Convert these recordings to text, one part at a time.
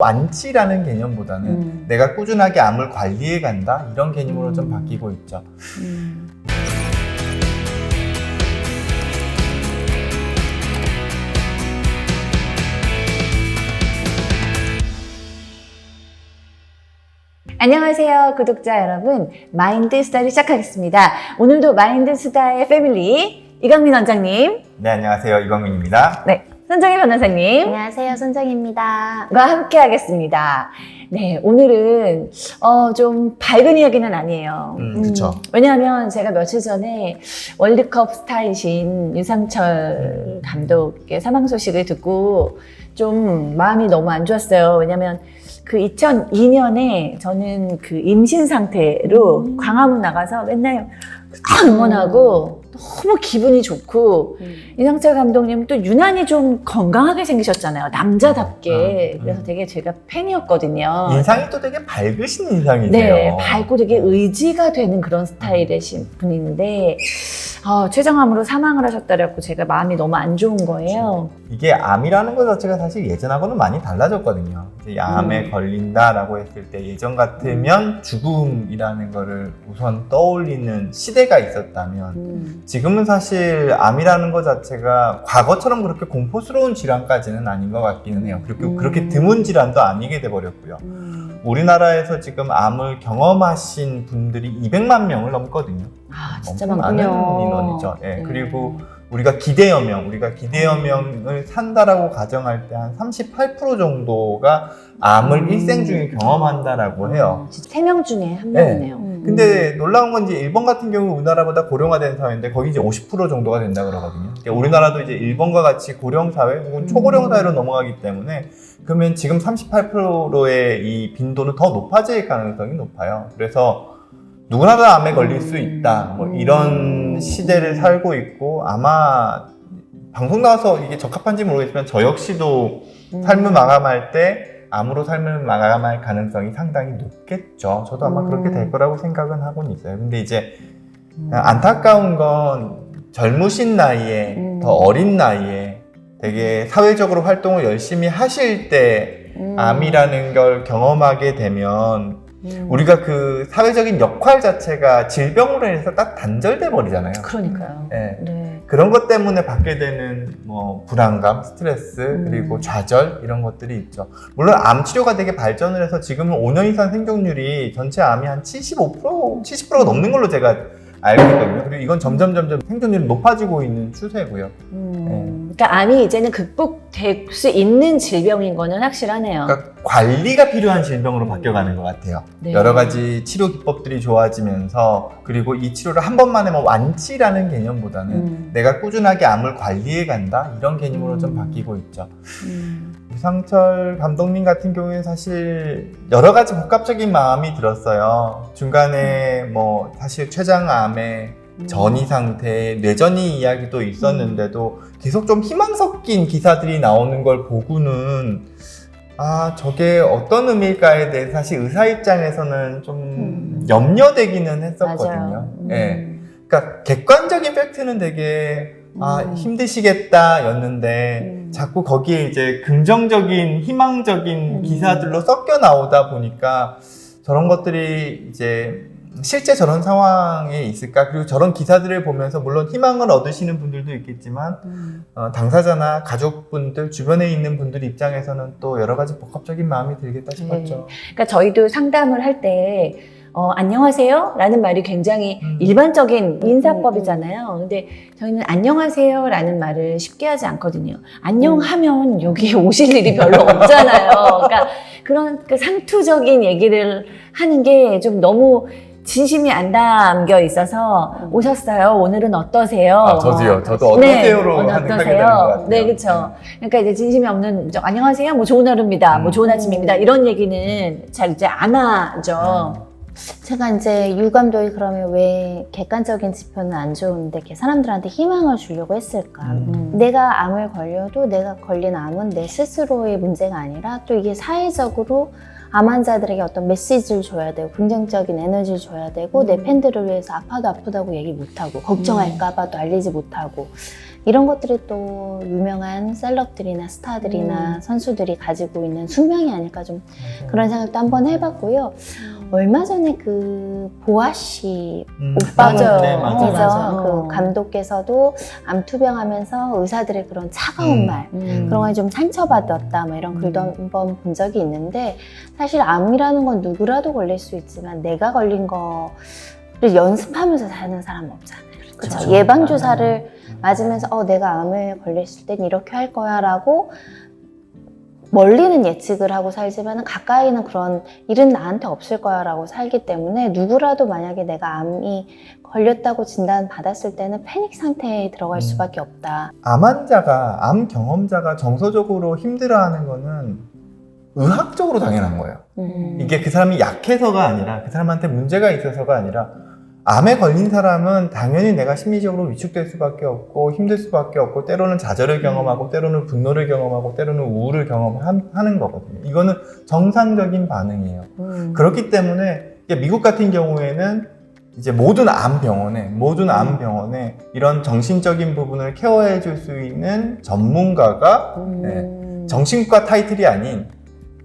완치라는 개념보다는 음. 내가 꾸준하게 암을 관리해 간다 이런 개념으로 좀 음. 바뀌고 있죠. 음. 안녕하세요, 구독자 여러분. 마인드 스타를 시작하겠습니다. 오늘도 마인드 스타의 패밀리 이강민 원장님, 네 안녕하세요 이광민입니다. 네, 손정희 변호사님, 안녕하세요, 손정입니다. 과 함께 하겠습니다. 네, 오늘은 어, 좀 밝은 이야기는 아니에요. 음, 그쵸. 왜냐하면 제가 며칠 전에 월드컵 스타이신 유상철 감독의 사망 소식을 듣고 좀 마음이 너무 안 좋았어요. 왜냐하면 그 2002년에 저는 그 임신 상태로 음. 광화문 나가서 맨날 응원하고 너무 기분이 좋고 이상철 감독님 또 유난히 좀 건강하게 생기셨잖아요. 남자답게. 음, 음. 그래서 되게 제가 팬이었거든요. 인상이 또 되게 밝으신 인상이세요. 네, 밝고 되게 의지가 되는 그런 스타일의 신- 분인데 어, 췌장암으로 사망을 하셨다라고 제가 마음이 너무 안 좋은 거예요. 이게 암이라는 것 자체가 사실 예전하고는 많이 달라졌거든요. 이제 이 암에 음. 걸린다라고 했을 때 예전 같으면 죽음이라는 거를 우선 떠올리는 시대가 있었다면 음. 지금은 사실 암이라는 것 자체가 과거처럼 그렇게 공포스러운 질환까지는 아닌 것 같기는 해요. 그렇게, 음. 그렇게 드문 질환도 아니게 돼버렸고요. 음. 우리나라에서 지금 암을 경험하신 분들이 200만 명을 넘거든요. 아, 진짜 많군요. 많은 인원이죠. 예, 네. 그리고 우리가 기대여 명, 우리가 기대여 명을 산다라고 가정할 때 한 38% 정도가 암을 음. 일생 중에 경험한다라고 해요. 세 명 중에 한 네. 명이네요. 음. 근데 놀라운 건 이제 일본 같은 경우 우리나라보다 고령화된 사회인데 거기 이제 50% 정도가 된다 그러거든요. 그러니까 우리나라도 이제 일본과 같이 고령 사회 혹은 초고령 음. 사회로 넘어가기 때문에 그러면 지금 38%의 이 빈도는 더 높아질 가능성이 높아요. 그래서 누구나 다 암에 걸릴 수 있다. 뭐 이런 음. 시대를 살고 있고 아마 방송 나와서 이게 적합한지 모르겠지만 저 역시도 음. 삶을 마감할 때 암으로 삶을 마감할 가능성이 상당히 높겠죠. 저도 아마 음. 그렇게 될 거라고 생각은 하고는 있어요. 근데 이제 음. 안타까운 건 젊으신 나이에 음. 더 어린 나이에 되게 사회적으로 활동을 열심히 하실 때 음. 암이라는 걸 경험하게 되면 음. 우리가 그 사회적인 역할 자체가 질병으로 인해서 딱 단절돼 버리잖아요. 그러니까요. 예. 네. 그런 것 때문에 받게 되는 뭐 불안감, 스트레스, 음. 그리고 좌절 이런 것들이 있죠. 물론 암 치료가 되게 발전을 해서 지금은 5년 이상 생존율이 전체 암이 한 75%, 70%가 넘는 걸로 제가 알고 있거든요. 그리고 이건 점점 점점 생존율이 높아지고 있는 추세고요. 음. 그러니까 암이 이제는 극복될 수 있는 질병인 거는 확실하네요. 그러니까 관리가 필요한 질병으로 바뀌어가는 것 같아요. 네. 여러 가지 치료 기법들이 좋아지면서 그리고 이 치료를 한 번만에 뭐 완치라는 개념보다는 음. 내가 꾸준하게 암을 관리해 간다 이런 개념으로 좀 음. 바뀌고 있죠. 음. 유상철 감독님 같은 경우에는 사실 여러 가지 복합적인 마음이 들었어요. 중간에 뭐 사실 췌장암의 음. 전이 상태, 뇌전이 이야기도 있었는데도 계속 좀 희망 섞인 기사들이 나오는 걸 보고는 아 저게 어떤 의미일까에 대해 사실 의사 입장에서는 좀 음. 염려되기는 했었거든요. 맞아요. 음. 예. 그러니까 객관적인 팩트는 되게 아 음. 힘드시겠다 였는데 음. 자꾸 거기에 이제 긍정적인 희망적인 음. 기사들로 섞여 나오다 보니까 저런 것들이 이제 실제 저런 상황에 있을까 그리고 저런 기사들을 보면서 물론 희망을 얻으시는 분들도 있겠지만 음. 어, 당사자나 가족분들 주변에 있는 분들 입장에서는 또 여러 가지 복합적인 마음이 들겠다 싶었죠. 그러니까 저희도 상담을 할때 어, 안녕하세요 라는 말이 굉장히 음. 일반적인 인사법이잖아요. 근데 저희는 안녕하세요 라는 말을 쉽게 하지 않거든요. 안녕하면 여기에 오실 일이 별로 없잖아요. 그러니까 그런 그 상투적인 얘기를 하는 게 좀 너무 진심이 안 담겨 있어서 오셨어요. 오늘은 어떠세요? 아, 저도요. 저도 네, 어떠세요로 하는 하게 어떠세요? 되는 것 같아요. 네, 그렇죠. 그러니까 이제 진심이 없는 저, 안녕하세요. 뭐 좋은 하루입니다. 뭐 음. 좋은 아침입니다. 이런 얘기는 잘 이제 안 하죠. 제가 이제 유감독이 그러면 왜 객관적인 지표는 안 좋은데 이렇게 사람들한테 희망을 주려고 했을까? 음. 내가 암을 걸려도 내가 걸린 암은 내 스스로의 문제가 아니라 또 이게 사회적으로 암 환자들에게 어떤 메시지를 줘야 되고 긍정적인 에너지를 줘야 되고 내 음. 팬들을 위해서 아파도 아프다고 얘기 못하고 걱정할까봐도 알리지 못하고 이런 것들이 또 유명한 셀럽들이나 스타들이나 음. 선수들이 가지고 있는 숙명이 아닐까 좀 그런 생각도 한번 해봤고요. 얼마 전에 그 보아 씨 음, 오빠 맞아요. 네, 어, 맞아요. 맞아. 그 어. 감독께서도 암투병하면서 의사들의 그런 차가운 음. 말 음. 그런 거에 좀 상처받았다 뭐 이런 글도 음. 한번 본 적이 있는데 사실 암이라는 건 누구라도 걸릴 수 있지만 내가 걸린 거를 연습하면서 사는 사람은 없잖아요. 그렇죠. 그렇죠. 예방 주사를 음. 맞으면서 어 내가 암을 걸렸을 땐 이렇게 할 거야라고 멀리는 예측을 하고 살지만 가까이는 그런 일은 나한테 없을 거야 라고 살기 때문에 누구라도 만약에 내가 암이 걸렸다고 진단 받았을 때는 패닉 상태에 들어갈 음. 수밖에 없다. 암 환자가 암 경험자가 정서적으로 힘들어하는 거는 의학적으로 당연한 거예요. 음. 이게 그 사람이 약해서가 아니라 그 사람한테 문제가 있어서가 아니라 암에 걸린 사람은 당연히 내가 심리적으로 위축될 수밖에 없고 힘들 수밖에 없고 때로는 좌절을 경험하고 때로는 분노를 경험하고 때로는 우울을 경험하는 거거든요. 이거는 정상적인 반응이에요. 음. 그렇기 때문에 미국 같은 경우에는 이제 모든 암 병원에 모든 암 병원에 이런 정신적인 부분을 케어해 줄 수 있는 전문가가 음. 정신과 타이틀이 아닌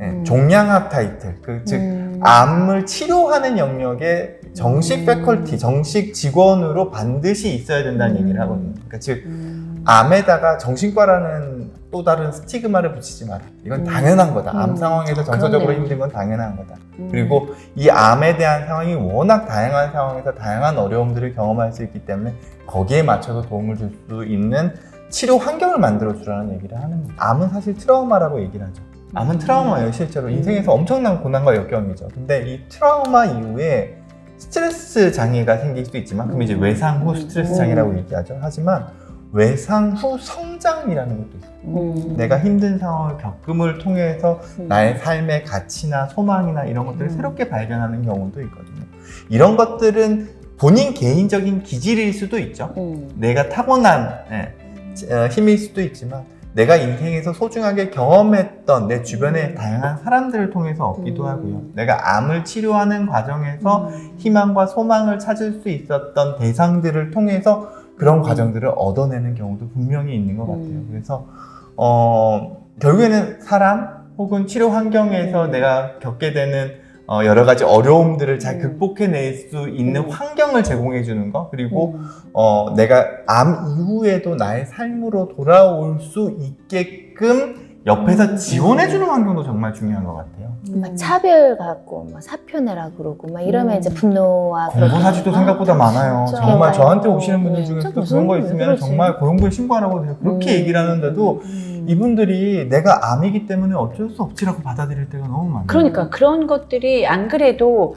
네, 음. 종양학 타이틀 그 즉 음. 암을 치료하는 영역에 정식 음. 패컬티, 정식 직원으로 반드시 있어야 된다는 음. 얘기를 하거든요. 그러니까 즉 음. 암에다가 정신과라는 또 다른 스티그마를 붙이지 마라. 이건 음. 당연한 거다. 암 음. 상황에서 정서적으로 그러네요. 힘든 건 당연한 거다. 음. 그리고 이 암에 대한 상황이 워낙 다양한 상황에서 다양한 어려움들을 경험할 수 있기 때문에 거기에 맞춰서 도움을 줄 수 있는 치료 환경을 만들어 주라는 얘기를 하는 거예요. 암은 사실 트라우마라고 얘기를 하죠. 암은 트라우마예요, 실제로. 인생에서 엄청난 고난과 역경이죠. 근데 이 트라우마 이후에 스트레스 장애가 생길 수도 있지만, 그럼 이제 외상 후 스트레스 장애라고 얘기하죠. 하지만 외상 후 성장이라는 것도 있어요. 음. 내가 힘든 상황을 겪음을 통해서 음. 나의 삶의 가치나 소망이나 이런 것들을 음. 새롭게 발견하는 경우도 있거든요. 이런 것들은 본인 개인적인 기질일 수도 있죠. 음. 내가 타고난 예, 어, 힘일 수도 있지만 내가 인생에서 소중하게 경험했던 내 주변의 음. 다양한 사람들을 통해서 얻기도 음. 하고요. 내가 암을 치료하는 과정에서 희망과 소망을 찾을 수 있었던 대상들을 통해서 그런 음. 과정들을 얻어내는 경우도 분명히 있는 것 같아요. 음. 그래서 어, 결국에는 사람 혹은 치료 환경에서 음. 내가 겪게 되는 어, 여러 가지 어려움들을 잘 음. 극복해낼 수 있는 음. 환경을 제공해 주는 거 그리고 음. 어, 내가 암 이후에도 나의 삶으로 돌아올 수 있게끔 옆에서 음. 지원해 주는 환경도 정말 중요한 것 같아요. 막 차별 갖고 막 사표 내라 그러고 막 이러면 음. 이제 분노와 공부사지도 그런- 생각보다 많아요. 진짜. 정말. 저한테 오시는 분들 음. 중에서도 진짜 그런 거 무슨 있으면 그러지. 정말 고용부에 신고하라고 해요. 그렇게 음. 얘기를 하는데도 음. 이분들이 내가 암이기 때문에 어쩔 수 없지라고 받아들일 때가 너무 많아요. 그러니까 그런 것들이 안 그래도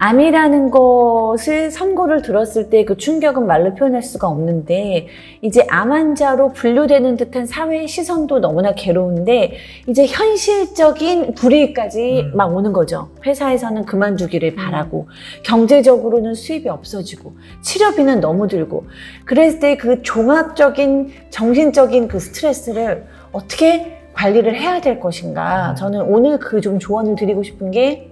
암이라는 것을 선고를 들었을 때 그 충격은 말로 표현할 수가 없는데 이제 암 환자로 분류되는 듯한 사회의 시선도 너무나 괴로운데 이제 현실적인 불이익까지 음. 막 오는 거죠. 회사에서는 그만두기를 바라고 경제적으로는 수입이 없어지고 치료비는 너무 들고 그랬을 때 그 종합적인 정신적인 그 스트레스를 어떻게 관리를 해야 될 것인가. 음. 저는 오늘 그 좀 조언을 드리고 싶은 게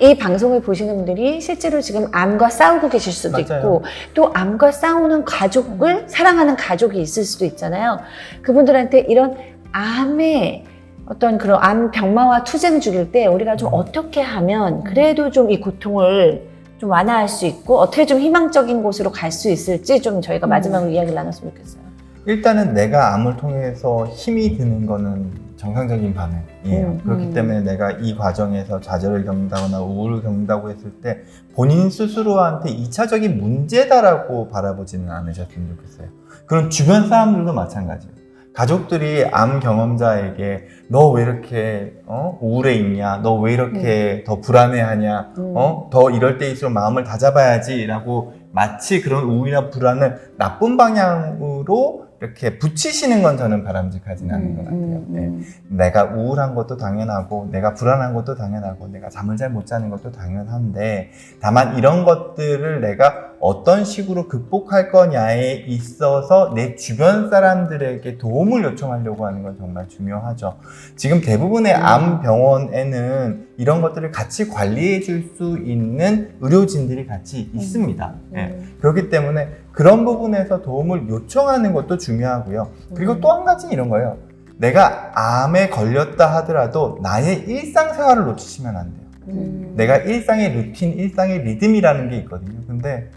이 방송을 보시는 분들이 실제로 지금 암과 싸우고 계실 수도 맞아요. 있고 또 암과 싸우는 가족을 사랑하는 가족이 있을 수도 있잖아요. 그분들한테 이런 암의 어떤 그런 암 병마와 투쟁 중일 때 우리가 좀 음. 어떻게 하면 그래도 좀 이 고통을 좀 완화할 수 있고 어떻게 좀 희망적인 곳으로 갈 수 있을지 좀 저희가 음. 마지막으로 이야기를 나눴으면 좋겠어요. 일단은 내가 암을 통해서 힘이 드는 거는 정상적인 반응이에요. 음, 그렇기 음. 때문에 내가 이 과정에서 좌절을 겪는다거나 우울을 겪는다고 했을 때 본인 스스로한테 2차적인 문제다라고 바라보지는 않으셨으면 좋겠어요. 그런 주변 사람들도 마찬가지예요. 가족들이 암 경험자에게 너 왜 이렇게 어? 우울해 있냐? 너 왜 이렇게 더 불안해하냐? 음. 어? 더 이럴 때일수록 마음을 다잡아야지라고 마치 그런 우울이나 불안을 나쁜 방향으로 이렇게 붙이시는 건 저는 바람직하진 않은 것 같아요. 음, 네. 음. 내가 우울한 것도 당연하고, 내가 불안한 것도 당연하고, 내가 잠을 잘 못 자는 것도 당연한데, 다만 이런 것들을 내가 어떤 식으로 극복할 거냐에 있어서 내 주변 사람들에게 도움을 요청하려고 하는 건 정말 중요하죠. 지금 대부분의 음. 암 병원에는 이런 것들을 같이 관리해 줄 수 있는 의료진들이 같이 있습니다. 예. 음. 그렇기 때문에 그런 부분에서 도움을 요청하는 것도 중요하고요. 그리고 음. 또한 가지는 이런 거예요. 내가 암에 걸렸다 하더라도 나의 일상생활을 놓치시면 안 돼요. 음. 내가 일상의 루틴, 일상의 리듬이라는 게 있거든요. 근데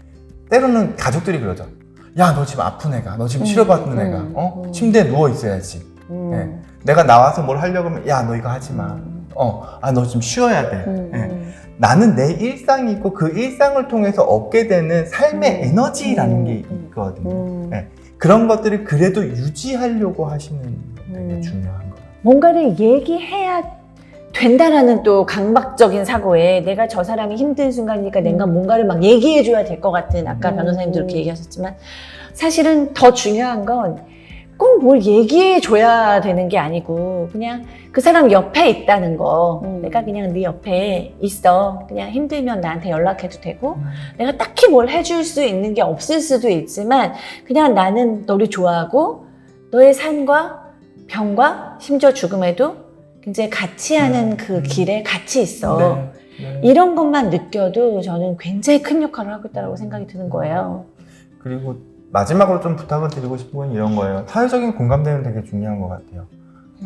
때로는 가족들이 그러죠. 야, 너 지금 아픈 애가, 너 지금 음, 치료받는 음, 애가, 어? 음. 침대에 누워 있어야지. 음. 네. 내가 나와서 뭘 하려고 하면, 야, 너 이거 하지 마. 음. 어, 아, 너 좀 쉬어야 돼. 음. 예. 나는 내 일상이 있고 그 일상을 통해서 얻게 되는 삶의 음. 에너지라는 음. 게 음. 있거든요. 음. 네. 그런 것들을 그래도 유지하려고 하시는 게. 중요한 거예요. 뭔가를 얘기해야 된다라는 또 강박적인 사고에 내가 저 사람이 힘든 순간이니까 내가 뭔가를 막 얘기해줘야 될 것 같은 아까 음. 변호사님도 이렇게 얘기하셨지만 사실은 더 중요한 건 꼭 뭘 얘기해줘야 되는 게 아니고 그냥 그 사람 옆에 있다는 거 음. 내가 그냥 네 옆에 있어 그냥 힘들면 나한테 연락해도 되고 음. 내가 딱히 뭘 해줄 수 있는 게 없을 수도 있지만 그냥 나는 너를 좋아하고 너의 삶과 병과 심지어 죽음에도 굉장히 같이 하는 음. 그 음. 길에 같이 있어. 네. 네. 이런 것만 느껴도 저는 굉장히 큰 역할을 하고 있다고 생각이 드는 거예요. 그리고 마지막으로 좀 부탁을 드리고 싶은 건 이런 거예요. 사회적인 공감대는 되게 중요한 것 같아요.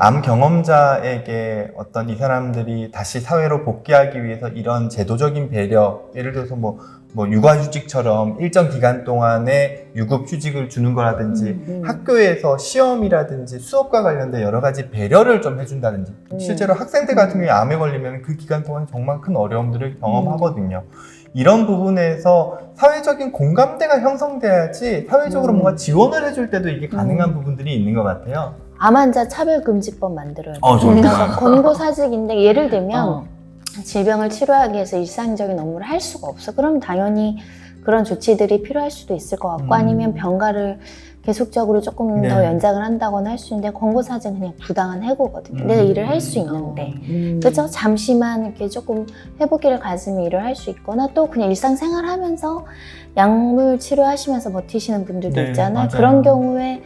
암 경험자에게 어떤 이 사람들이 다시 사회로 복귀하기 위해서 이런 제도적인 배려, 예를 들어서 뭐, 뭐 육아휴직처럼 일정 기간 동안에 유급휴직을 주는 거라든지 음. 학교에서 시험이라든지 수업과 관련된 여러 가지 배려를 좀 해준다든지 음. 실제로 학생들 같은 경우에 암에 걸리면 그 기간 동안 정말 큰 어려움들을 경험하거든요. 이런 부분에서 사회적인 공감대가 형성돼야지 사회적으로 음. 뭔가 지원을 해줄 때도 이게 가능한 음. 부분들이 있는 것 같아요. 암 환자 차별금지법 만들어야 돼요. 어, 좋다. 그러니까 권고사직인데 예를 들면 어. 질병을 치료하기 위해서 일상적인 업무를 할 수가 없어. 그럼 당연히 그런 조치들이 필요할 수도 있을 것 같고 음. 아니면 병가를 계속적으로 조금 네. 더 연장을 한다거나 할 수 있는데 권고사직은 그냥 부당한 해고거든요. 내가 음. 일을 할 수 있는데. 음. 그죠? 잠시만 이렇게 조금 회복기를 가지면 일을 할 수 있거나 또 그냥 일상생활 하면서 약물 치료하시면서 버티시는 분들도 네, 있잖아요. 맞아요. 그런 경우에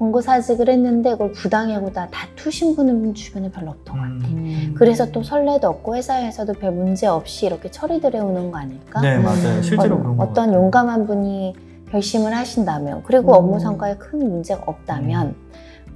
권고사직을 했는데 그걸 부당해고다 다투신 분은 주변에 별로 없던 것 같아요. 음. 그래서 또 선례도 없고 회사에서도 별 문제 없이 이렇게 처리들 해오는 거 아닐까? 네, 맞아요. 실제로 어, 그런 것 어떤 같아요. 용감한 분이 결심을 하신다면 그리고 음. 업무 성과에 큰 문제가 없다면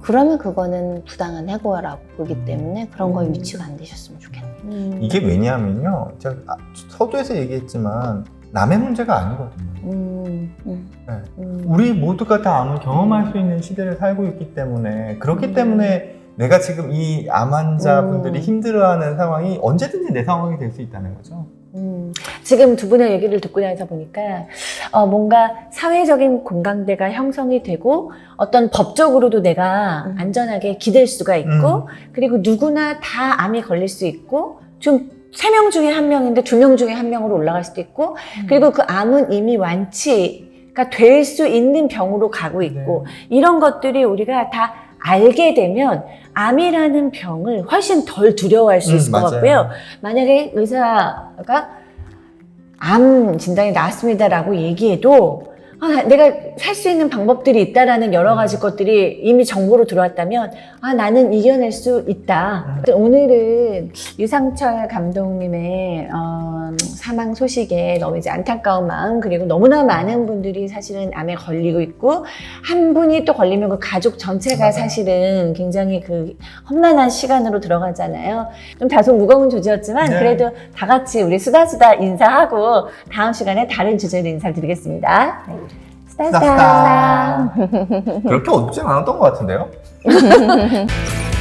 그러면 그거는 부당한 해고라고 보기 때문에 그런 거에 음. 위축 안 되셨으면 좋겠네요. 음. 이게 왜냐하면요. 제가 아, 서두에서 얘기했지만 남의 문제가 아니거든요. 음. 음. 네. 음. 우리 모두가 다 암을 경험할 수 있는 시대를 살고 있기 때문에 그렇기 음. 때문에 내가 지금 이 암 환자분들이 음. 힘들어하는 상황이 언제든지 내 상황이 될 수 있다는 거죠. 음, 지금 두 분의 얘기를 듣고 나서 보니까 어, 뭔가 사회적인 공감대가 형성이 되고 어떤 법적으로도 내가 음. 안전하게 기댈 수가 있고 음. 그리고 누구나 다 암이 걸릴 수 있고 좀 세 명 중에 한 명인데 두 명 중에 한 명으로 올라갈 수도 있고 그리고 그 암은 이미 완치가 될 수 있는 병으로 가고 있고 네. 이런 것들이 우리가 다 알게 되면 암이라는 병을 훨씬 덜 두려워할 수 음, 있을 것 맞아요. 같고요. 만약에 의사가 암 진단이 나왔습니다라고 얘기해도 아, 내가 살 수 있는 방법들이 있다라는 여러 음. 가지 것들이 이미 정보로 들어왔다면 아 나는 이겨낼 수 음. 있다. 오늘은 유상철 감독님의 어, 사망 소식에 너무 이제 안타까운 마음 그리고 너무나 많은 분들이 사실은 암에 걸리고 있고 한 분이 또 걸리면 그 가족 전체가. 사실은 굉장히 그 험난한 시간으로 들어가잖아요. 좀 다소 무거운 주제였지만 네. 그래도 다 같이 우리 수다수다 인사하고 다음 시간에 다른 주제로 인사드리겠습니다. 네. 수다수다. 그렇게 어렵진 않았던 것 같은데요?